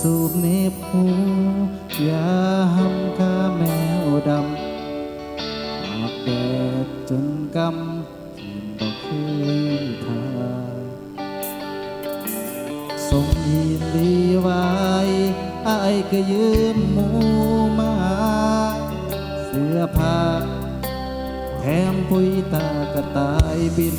สูบเนบหูอย่าหำข้าแมวดำอาบแดดจนกำที่บอกเคยทาสมยินดีไว้อายก็ยืมหมูมาเสื้อผ้าแถมปุยตากระต่ายบิน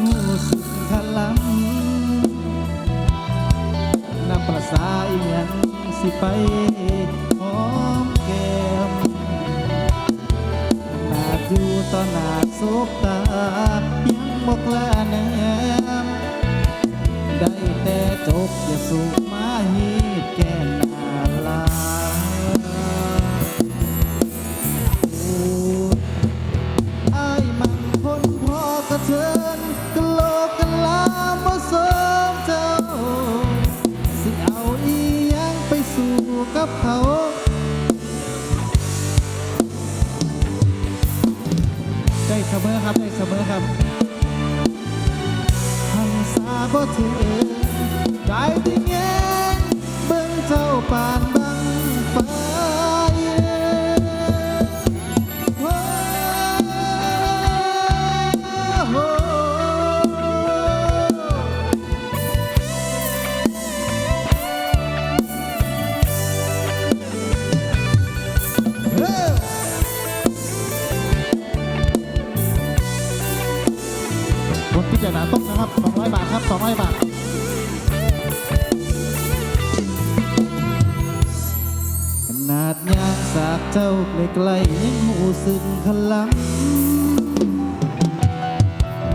หูสึกขลังนำประสาอีหยังสิไปหอมแก้มขนาดอยู่ต่อหน้าสบตา ยังบอกลาแนมได้แต่จบอย่าสูบมาฮี กับเขาได้เสมอครับได้เสมอครับหันสาบ่ถึงได้ที่แงนเบิ่งเจ้าปาน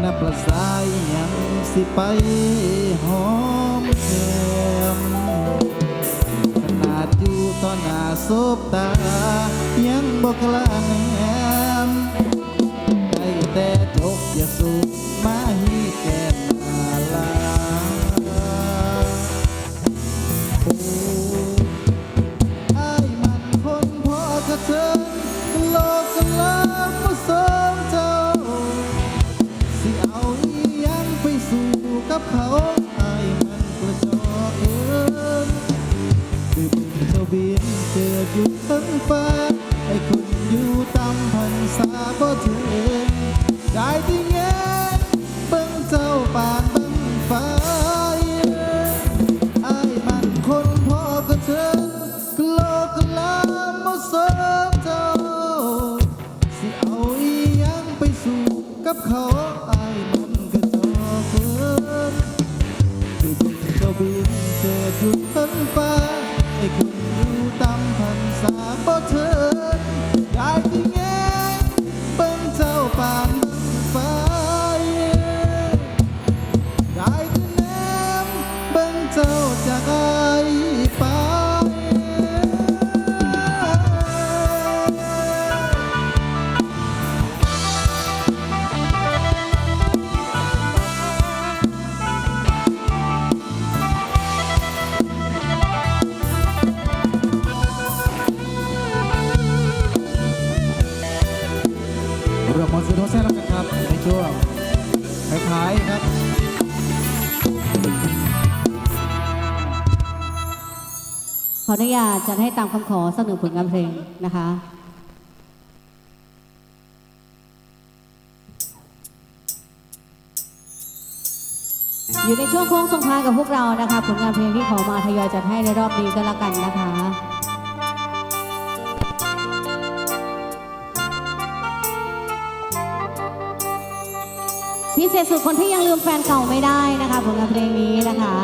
นับประสายยังสิไปหอมแก้มขนาดอยู่ต่อหน้าศพตา ยังบอกลาแนมได้แต่จกอย่าสู เขาอายมันกระจอกเอินคือบินเจ้าบินเกิดอยู่ทั้งฟ้าไอ้คนอยู่ตามพันษาบ่ถึงได้ที่แงนเบิ่งเจ้าป่านเบิ่งฟ้าอายมันคนพ่อกระเทินกโลกกลามาเสริเจ้า สิเอาอีหยังไปสู่กับเขาอายมันกระจอกเกิน คือบินเจ้าบินเกิดอยู่ทั้งฟ้าไอ้คนอยู่ตามพันษาเพราะเธอ ออนุญาตจัดให้ตามคำขอสักหนึ่งผลงานเพลงนะคะอยู่ในช่วงโค้งส่งท้ายกับพวกเรานะคะ ผลงานเพลงที่ขอมาทยอยจัดให้ในรอบนี้ก็แล้วกันนะคะพิเศษสุดคนที่ยังลืมแฟนเก่าไม่ได้นะคะ ผลงานเพลงนี้นะคะ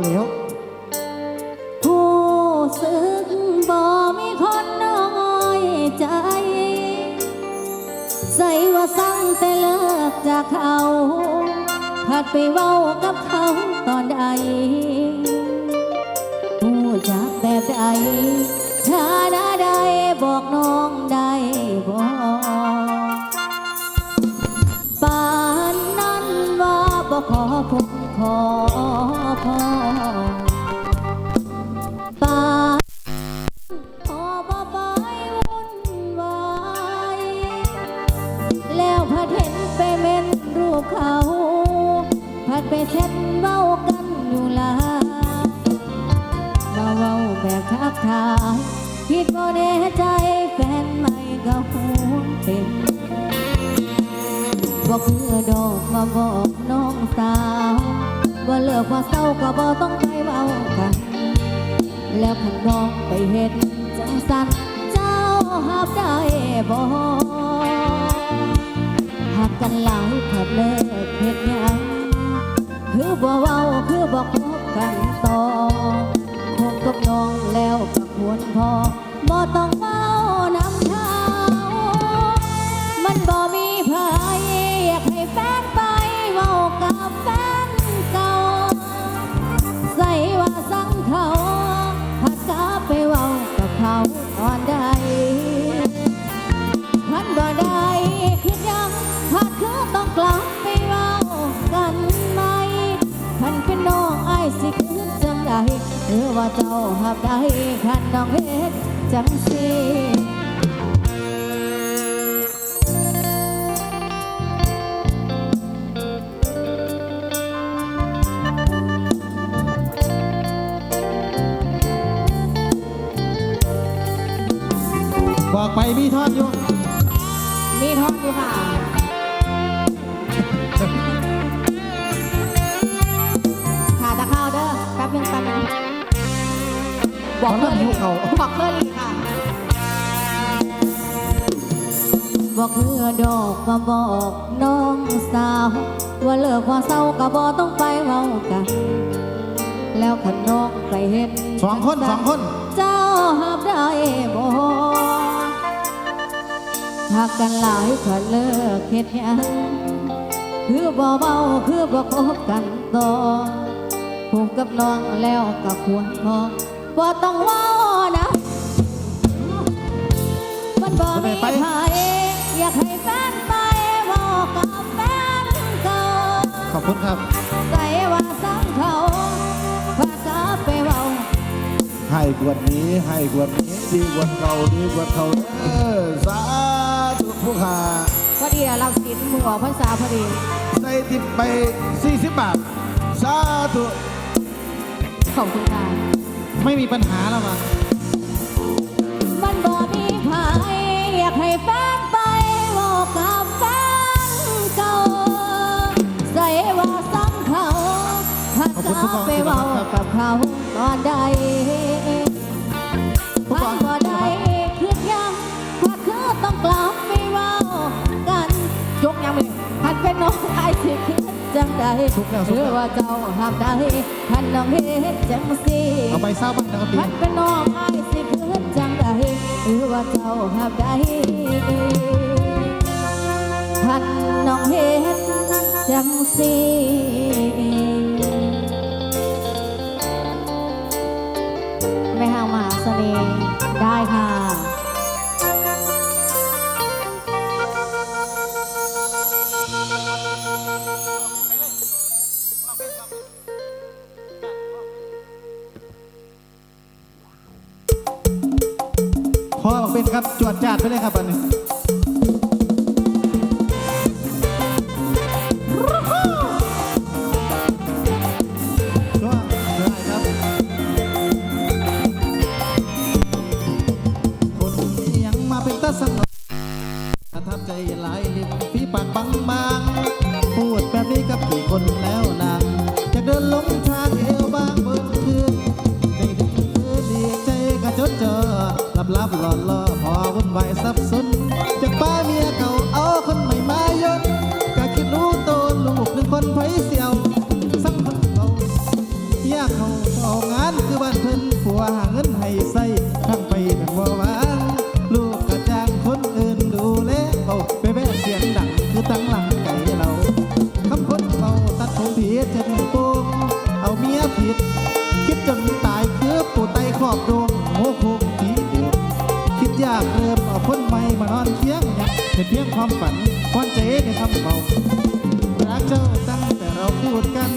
บ่เหลียวผู้สึกบ่มีคนน้อยใจ ใส่ว่าสั่งแต่เลิกจากเขาผัดไปเว้ากับเขาตอนใดผู้จักแบบใดฐานะใดบอกน้องได้บอกป่านนั้นว่าบ่ขอพบขอ แบบทักทาคิดบ่แน่ใจแฟนใหม่ก็หูเป็นบ่คือดอกมาบอกน้องสาวว่าเลิกว่าเศร้าก็บ่ต้องไปเว้ากัน แล้วขันน้องไปเห็นจังสันเจ้าหับได้บ่หักกันหลายผัดเลิกเฮ็ดหยังคือบ่เว้าคือบ่คบกันต่อ คบกับน้องแล้วก็ควนพอบ่ต้องมา รือว่าเจ้าหับได้คันน้องเฮ็ดจังสี บอกเพื่อนพวกเขาบอกเพื่อนอีกค่ะ บอกเพื่อดอกมาบอกน้องสาว ว่าเลิกว่าเศร้าก็บ่ต้องไปเว้ากัน แล้วขันน้องไปเห็นสองคนสองคน เจ้าหับได้บ่หักกันหลายขันเลิกเฮ็ดหยังคือบ่เบาคือบ่คบกันต่อผูกกับน้องแล้วก็ควรพอ บ่ต้องเว้านะ มันบ่มีไผอยากให้แฟนไปเว้ากับแฟนเก่าขอบคุณครับใจว่าสังเขาพากาไปเว้าให้กว่านี้ให้กว่านี้ดีกว่าเก่าดีกว่าเขาเออสาธุผู้ขาพอดีอะเราสินมือออกพรรษาพอดีใส่ติดไป 40 บาท สาธุขอบคุณค่ะ ไม่มีปัญหาแล้วมั้งมันบ่มีไผอยากให้แฟนไปเว่ากับแฟนเก่าใส่ว่าสังเขาถ้ากลับไปเว้ากับเขาตอนใดมันบ่ได้คือยังว่าคือต้องกลับไปเว้ากันยกยังไม่หันเป็นน้องไอ้ายสิคิด จังใดหรือว่าเจ้าห้ามได้หันน้องเฮ็ดจังสิเอาไปเศร้าบ้างนะครับปีพัดเป็นน้องอ้ายสิคืนจังใดหรือว่าเจ้าหับใดพัดน้องเฮ็ดจังสิไม่ห่างมหาเสน่ห์ได้ค่ะ เป็นครับจวดจาดไปเลยครับอันนี้ นตายเพื่อปูไตครอบดงโมคงทีเดิมคิดยากเริ่มเอาคนใหม่มานอนเคียงยักเป็นเพียงความฝันควันใจในคำเบารักเจ้าตั้งแต่เราพูดกัน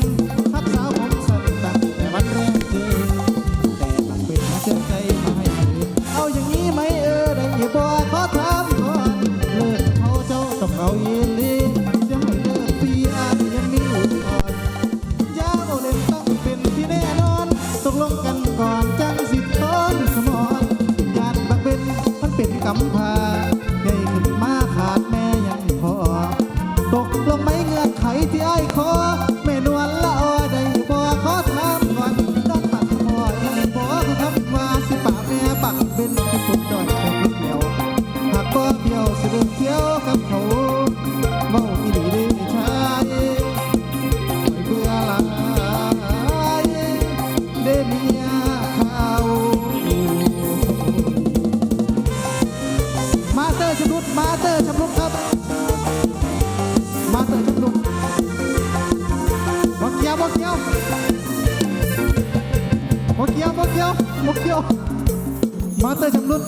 loca เดมียเขามาเตอร์ชำรุดมาเตอร์ชำรุดครับ มาเตอร์ชำรุดบอกเกียวบอกเกียวบอกเกียวบอกเกียวบอกเกียวมาเตอร์ชำรุด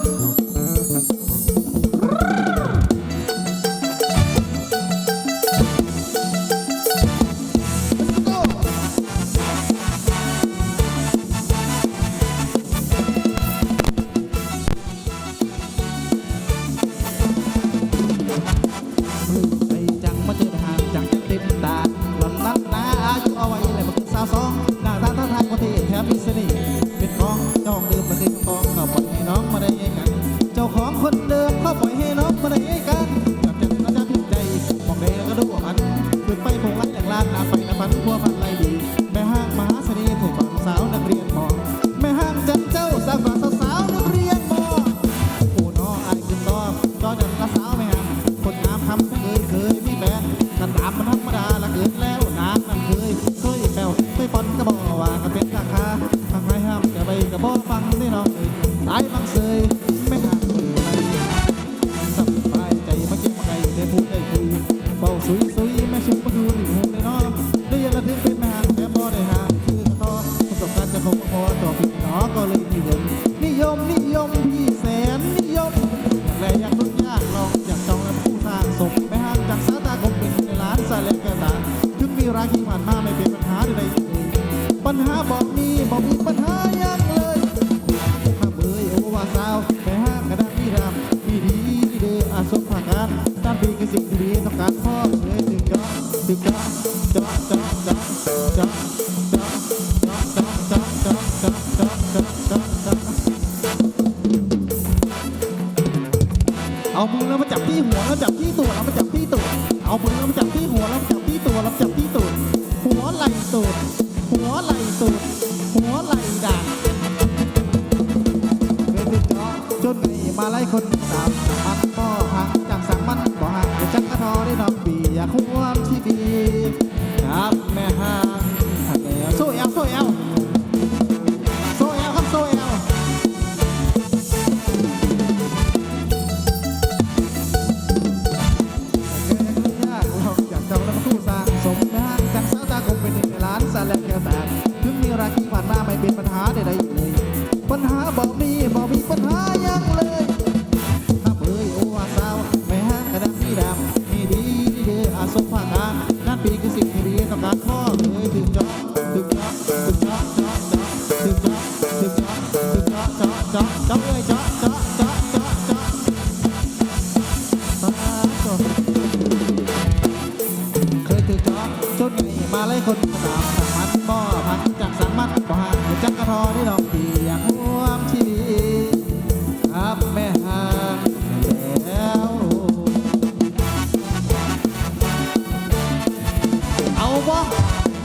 Thank you.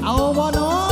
เอาบ่เนาะ